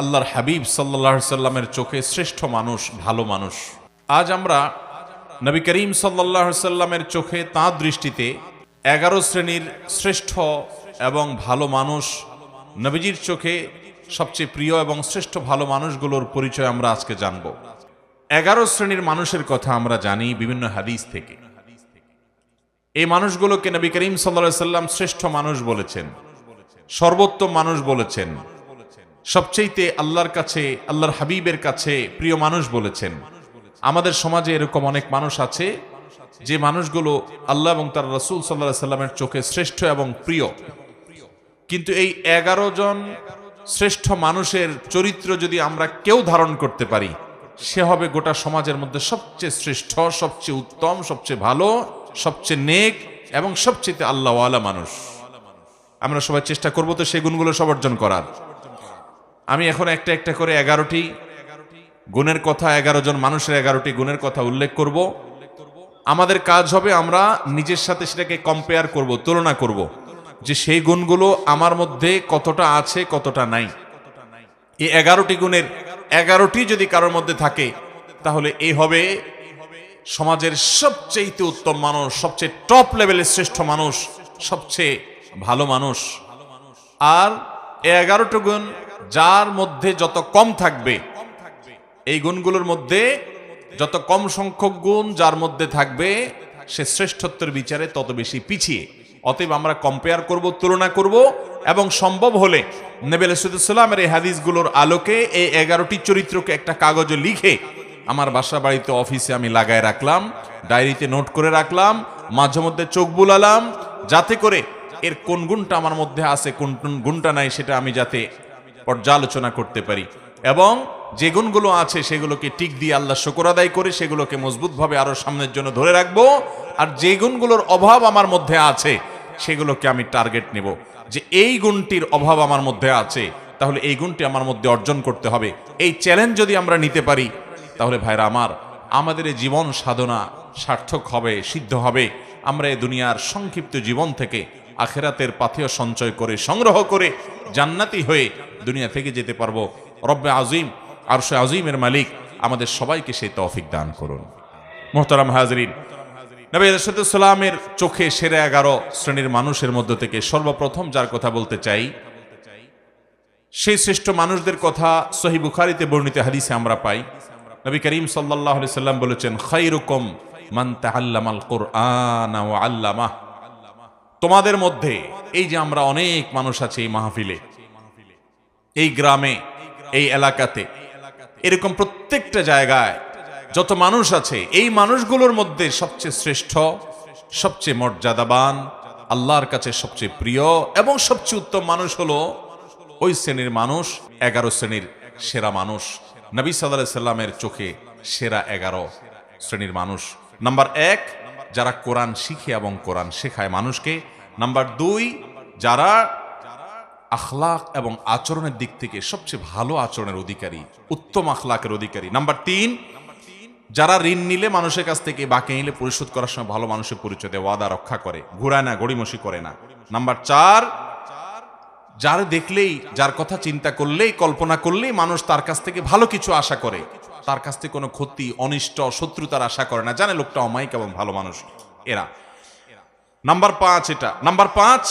আল্লাহর হাবিব সাল্লাহ সাল্লামের চোখে শ্রেষ্ঠ মানুষ, ভালো মানুষ। আজ আমরা নবী করিম সাল্লাহ সাল্লামের চোখে তাঁর দৃষ্টিতে এগারো শ্রেণির শ্রেষ্ঠ এবং ভালো মানুষ নবীজির চোখে সবচেয়ে প্রিয় এবং শ্রেষ্ঠ ভালো মানুষগুলোর পরিচয় আমরা আজকে জানব। এগারো শ্রেণির মানুষের কথা আমরা জানি বিভিন্ন হাদিস থেকে। এই মানুষগুলোকে নবী করিম সাল্লা সাল্লাম শ্রেষ্ঠ মানুষ বলেছেন, সর্বোত্তম মানুষ বলেছেন। সবচেয়েতে আল্লাহর কাছে, আল্লাহর হাবিবের কাছে প্রিয় মানুষ বলেছেন। আমাদের সমাজে এরকম অনেক মানুষ আছে, যে মানুষগুলো আল্লাহ এবং তার রসুল সাল্লাহ সাল্লামের চোখে শ্রেষ্ঠ এবং প্রিয়। কিন্তু এই এগারো জন শ্রেষ্ঠ মানুষের চরিত্র যদি আমরা কেউ ধারণ করতে পারি, সে হবে গোটা সমাজের মধ্যে সবচেয়ে শ্রেষ্ঠ, সবচেয়ে উত্তম, সবচেয়ে ভালো, সবচেয়ে নেক এবং সবচেয়ে আল্লাহওয়ালা মানুষ। আমরা সবাই চেষ্টা করব তো সেই গুণগুলো সব অর্জন করার। আমি এখন একটা একটা করে এগারোটি গুণের কথা, এগারো জন মানুষের এগারোটি গুণের কথা উল্লেখ করব। আমাদের কাজ হবে আমরা নিজের সাথে সেটাকে কম্পেয়ার করব, তুলনা করব যে সেই গুণগুলো আমার মধ্যে কতটা আছে, কতটা নাই। এই এগারোটি গুণের এগারোটি যদি কারোর মধ্যে থাকে, তাহলে এই হবে সমাজের সবচেয়ে উত্তম মানুষ, সবচেয়ে টপ লেভেলের শ্রেষ্ঠ মানুষ, সবচেয়ে ভালো মানুষ। আর এগারোটি গুণ যার মধ্যে যত কম থাকবে, এই গুণগুলোর মধ্যে যত কম সংখ্যক গুণ যার মধ্যে থাকবে, সে শ্রেষ্ঠত্বের বিচারে তত বেশি পিছিয়ে। অতএব আমরা কম্পেয়ার করব, তুলনা করব এবং সম্ভব হলে নেবেল সুদুসাল্লামের এই হাদিসগুলোর আলোকে এই এগারোটি চরিত্রকে একটা কাগজে লিখে আমার বাসা বাড়িতে অফিসে আমি লাগায় রাখলাম, ডায়েরিতে নোট করে রাখলাম, মাঝে মধ্যে চোখ বুলালাম, যাতে করে এর কোন গুণটা আমার মধ্যে আছে, কোন গুণটা নাই সেটা আমি যাতে পর্যালোচনা করতে পারি। এবং যে গুণগুলো আছে সেগুলোকে টিক দিয়ে আল্লাহ শকর আদায় করে সেগুলোকে মজবুতভাবে আরও সামনের জন্য ধরে রাখব। আর যে গুণগুলোর অভাব আমার মধ্যে আছে সেগুলোকে আমি টার্গেট নেব। যে এই গুণটির অভাব আমার মধ্যে আছে, তাহলে এই গুণটি আমার মধ্যে অর্জন করতে হবে। এই চ্যালেঞ্জ যদি আমরা নিতে পারি, তাহলে ভাইরা আমার, আমাদের জীবন সাধনা সার্থক হবে, সিদ্ধ হবে। আমরা এই দুনিয়ার সংক্ষিপ্ত জীবন থেকে আখেরাতের পাথেয় সঞ্চয় করে, সংগ্রহ করে জান্নাতি হয়ে দুনিয়া থেকে যেতে পারব। রব্বে আজিম আর সে আজিমের মালিক, আমাদের সবাইকে সেই তৌফিক দান করুন। মোহতারাম হাজরিন, নবী চোখে সেরে এগারো শ্রেণির মানুষের মধ্য থেকে সর্বপ্রথম যার কথা বলতে চাই, সেই শ্রেষ্ঠ মানুষদের কথা সহি বুখারিতে বর্ণিত হাদিসে আমরা পাই। নবী করিম সাল্লাহ সাল্লাম বলেছেন খৈরকম তোমাদের মধ্যে এই যে আমরা অনেক মানুষ আছে এই মাহফিলে, এই গ্রামে, এই এলাকাতে, এরকম প্রত্যেকটা জায়গায় যত মানুষ আছে, এই মানুষগুলোর মধ্যে সবচেয়ে শ্রেষ্ঠ, সবচেয়ে মর্যাদাবান, আল্লাহর কাছে সবচেয়ে প্রিয় এবং সবচেয়ে উত্তম মানুষ হলো ওই শ্রেণির মানুষ, এগারো শ্রেণির সেরা মানুষ। নবী সাল্লাহ সাল্লামের চোখে সেরা এগারো শ্রেণির মানুষ। নাম্বার এক, যারা কোরআন শিখে এবং কোরআন শেখায় মানুষকে। নাম্বার দুই, যারা আখলাক এবং আচরণের দিক থেকে সবচেয়ে ভালো আচরণের অধিকারী, উত্তম আখলাকের অধিকারী। নাম্বার তিন, যারা ঋণ নিলে মানুষের কাছ থেকে বাকি নিলে পরিশোধ করার সময় ভালো মানুষের পরিচয় দেয়, ওয়াদা রক্ষা করে, ঘুরায় না, গড়িমসি করে না। নাম্বার চার, যার দেখলেই, যার কথা চিন্তা করলেই, কল্পনা করলেই মানুষ তার কাছ থেকে ভালো কিছু আশা করে। তার কাছ থেকে কোনো ক্ষতি, অনিষ্ট, শত্রুতার আশা করে না। জানে লোকটা অমায়িক এবং ভালো মানুষ এরা। নাম্বার পাঁচ এটা। নাম্বার পাঁচ,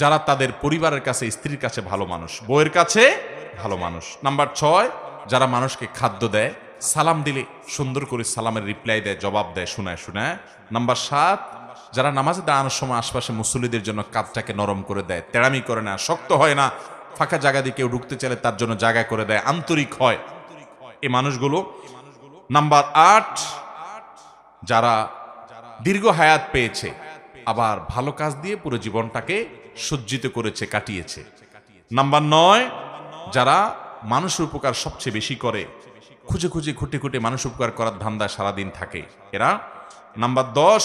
যারা তাদের পরিবারের কাছে, স্ত্রীর কাছে ভালো মানুষ, বউয়ের কাছে ভালো মানুষ। নাম্বার ছয়, যারা মানুষকে খাদ্য দেয়, সালাম দিলে সুন্দর করে সালামের রিপ্লাই দেয়, জবাব দেয়, শোনায় শোনায়। নাম্বার সাত, যারা নামাজে দাঁড়ানোর সময় আশপাশে মুসল্লিদের জন্য কাজটাকে নরম করে দেয়, তেড়ামি করে না, শক্ত হয় না, ফাঁকা জায়গা দিয়ে কেউ ঢুকতে চাইলে তার জন্য জায়গা করে দেয়, আন্তরিক হয়। এই মানুষগুলো। নাম্বার আট, যারা দীর্ঘ হায়াত পেয়েছে, আবার ভালো কাজ দিয়ে পুরো জীবনটাকে সজ্জিত করেছে, কাটিয়েছে। নাম্বার নয়, যারা মানুষের উপকার সবচেয়ে বেশি করে, খুঁজে খুঁজে, খুঁটে খুঁটে মানুষ উপকার করার ধান্দা সারাদিন থাকে এরা। নাম্বার দশ,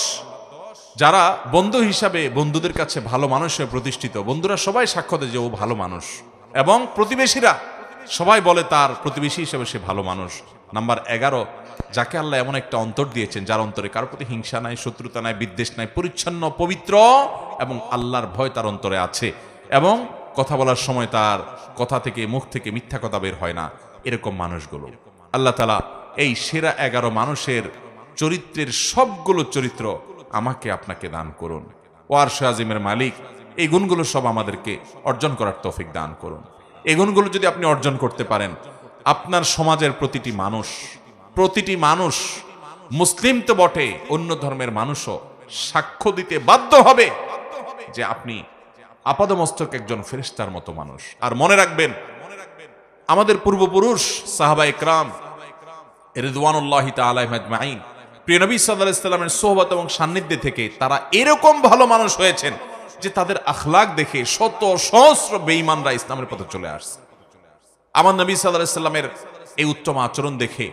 যারা বন্ধু হিসাবে বন্ধুদের কাছে ভালো মানুষ হয়ে প্রতিষ্ঠিত, বন্ধুরা সবাই সাক্ষ্য দেয় যে ও ভালো মানুষ। এবং প্রতিবেশীরা সবাই বলে তার প্রতিবেশী হিসেবে সে ভালো মানুষ। নাম্বার এগারো, যাকে আল্লাহ এমন একটা অন্তর দিয়েছেন যার অন্তরে কারোর প্রতি হিংসা নাই, শত্রুতা নাই, বিদ্বেষ নাই, পরিচ্ছন্ন, পবিত্র এবং আল্লাহর ভয় তার অন্তরে আছে এবং কথা বলার সময় তার কথা থেকে, মুখ থেকে মিথ্যা কথা বের হয় না। এরকম মানুষগুলো। আল্লাহ তালা এই সেরা এগারো মানুষের চরিত্রের সবগুলো চরিত্র আমাকে আপনাকে দান করুন। ওয়ার আজিমের মালিক, এই গুণগুলো সব আমাদেরকে অর্জন করার তৌফিক দান করুন। এই গুণগুলো যদি আপনি অর্জন করতে পারেন, আপনার সমাজের প্রতিটি মানুষ প্রতিটি মানুষ মুসলিম তো বটে, অন্য ধর্মের মানুষও সাক্ষ্য দিতে বাধ্য হবে যে আপনি আপাদমস্তক একজন ফেরেশতার মতো মানুষ। আর মনে রাখবেন, আমাদের পূর্বপুরুষ সাহাবা ইকরাম রিদওয়ানুল্লাহ প্রিয় সাল্লাহ ইসলামের সোহবত এবং সান্নিধ্যে থেকে তারা এরকম ভালো মানুষ হয়েছেন। যে তাদের আখলাক দেখে শত সহস্র বেঈমানরা ইসলামের পথে চলে আসছে। আমার নবী সাল্লাহ ইসলামের এই উত্তম আচরণ দেখে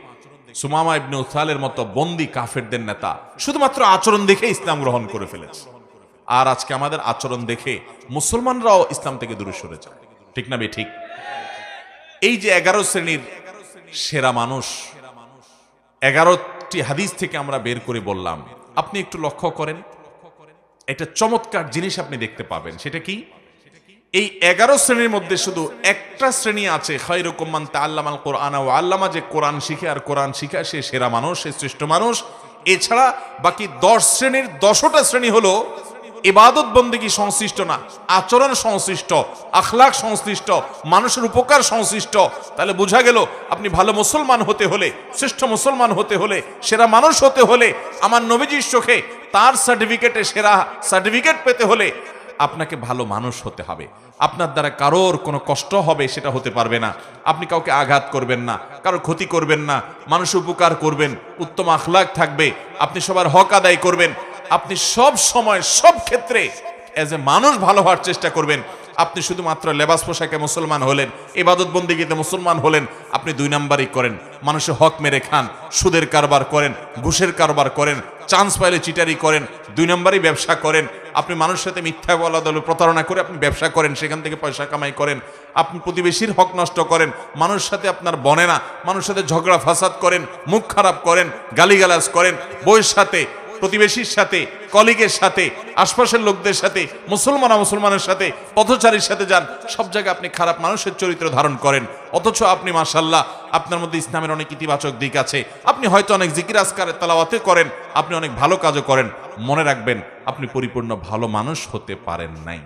সুমামা ইবনে উসালের মতো বন্দি কাফেরদের নেতা শুধুমাত্র আচরণ দেখে ইসলাম গ্রহণ করে ফেলেছে। আর আজকে আমাদের আচরণ দেখে মুসলমানরাও ইসলাম থেকে দূরে সরে যায়। ঠিক না বে ঠিক? এই যে এগারো শ্রেণির সেরা মানুষ, এগারোটি হাদিস থেকে আমরা বের করে বললাম, আপনি একটু লক্ষ্য করেন। একটা চমৎকার জিনিস আপনি দেখতে পাবেন। সেটা কি? এই এগারো শ্রেণির মধ্যে শুধু একটা শ্রেণি আছে খৈরকমান তা আল্লামাল কোরআন ও আল্লামা যে কোরআন শিখে, আর কোরআন শিখে সে সেরা মানুষ, সে শ্রেষ্ঠ মানুষ। এছাড়া বাকি দশ শ্রেণির দশটা শ্রেণি হলো ইবাদত বন্দিগি সংশ্লিষ্ট না, আচরণ সংশ্লিষ্ট আখলাক সংশ্লিষ্ট, মানুষের উপকার সংশ্লিষ্ট। তাহলে বোঝা গেল, আপনি ভালো মুসলমান হতে হলে, শ্রেষ্ঠ মুসলমান হতে হলে, সেরা মানুষ হতে হলে, আমার নবীজির চোখে তার সার্টিফিকেটে সেরা সার্টিফিকেট পেতে হলে আপনাকে ভালো মানুষ হতে হবে। আপনার দ্বারা কারোর কোনো কষ্ট হবে সেটা হতে পারবে না। আপনি কাউকে আঘাত করবেন না কারোর ক্ষতি করবেন না, মানুষ উপকার করবেন, উত্তম আখলাক থাকবে, আপনি সবার হক আদায় করবেন, আপনি সব সময় সব ক্ষেত্রে এজ এ মানুষ ভালো হওয়ার চেষ্টা করবেন। আপনি শুধুমাত্র লেবাস পোশাকে মুসলমান হলেন এবাদত বন্দিগিতে মুসলমান হলেন, আপনি দুই নাম্বারই করেন। মানুষের হক মেরে খান, সুদের কারবার করেন, ঘুষের কারবার করেন, চান্স পাইলে চিটারি করেন, দুই নম্বরই ব্যবসা করেন। আপনি মানুষের সাথে মিথ্যা বলা দলে প্রতারণা করে আপনি ব্যবসা করেন, সেখান থেকে পয়সা কামাই করেন। আপনি প্রতিবেশীর হক নষ্ট করেন, মানুষের সাথে আপনার বনে না, মানুষের সাথে ঝগড়া ফাসাদ করেন, মুখ খারাপ করেন, গালিগালাজ করেন বইয়ের সাথে প্রতিবেশীর সাথে কলিগের সাথে, আশপাশের লোকদের সাথে, মুসলমান মুসলমানের সাথে, পথচারীর সাথে যান, সব জায়গায় আপনি খারাপ মানুষের চরিত্র ধারণ করেন। অথচ আপনি মাসাল্লাহ আপনার মধ্যে ইসলামের অনেক ইতিবাচক দিক আছে। আপনি হয়তো অনেক জিকির আসকারের তালাওয়াতে করেন, আপনি অনেক ভালো কাজও করেন। মনে রাখবেন, আপনি পরিপূর্ণ ভালো মানুষ হতে পারেন নাই।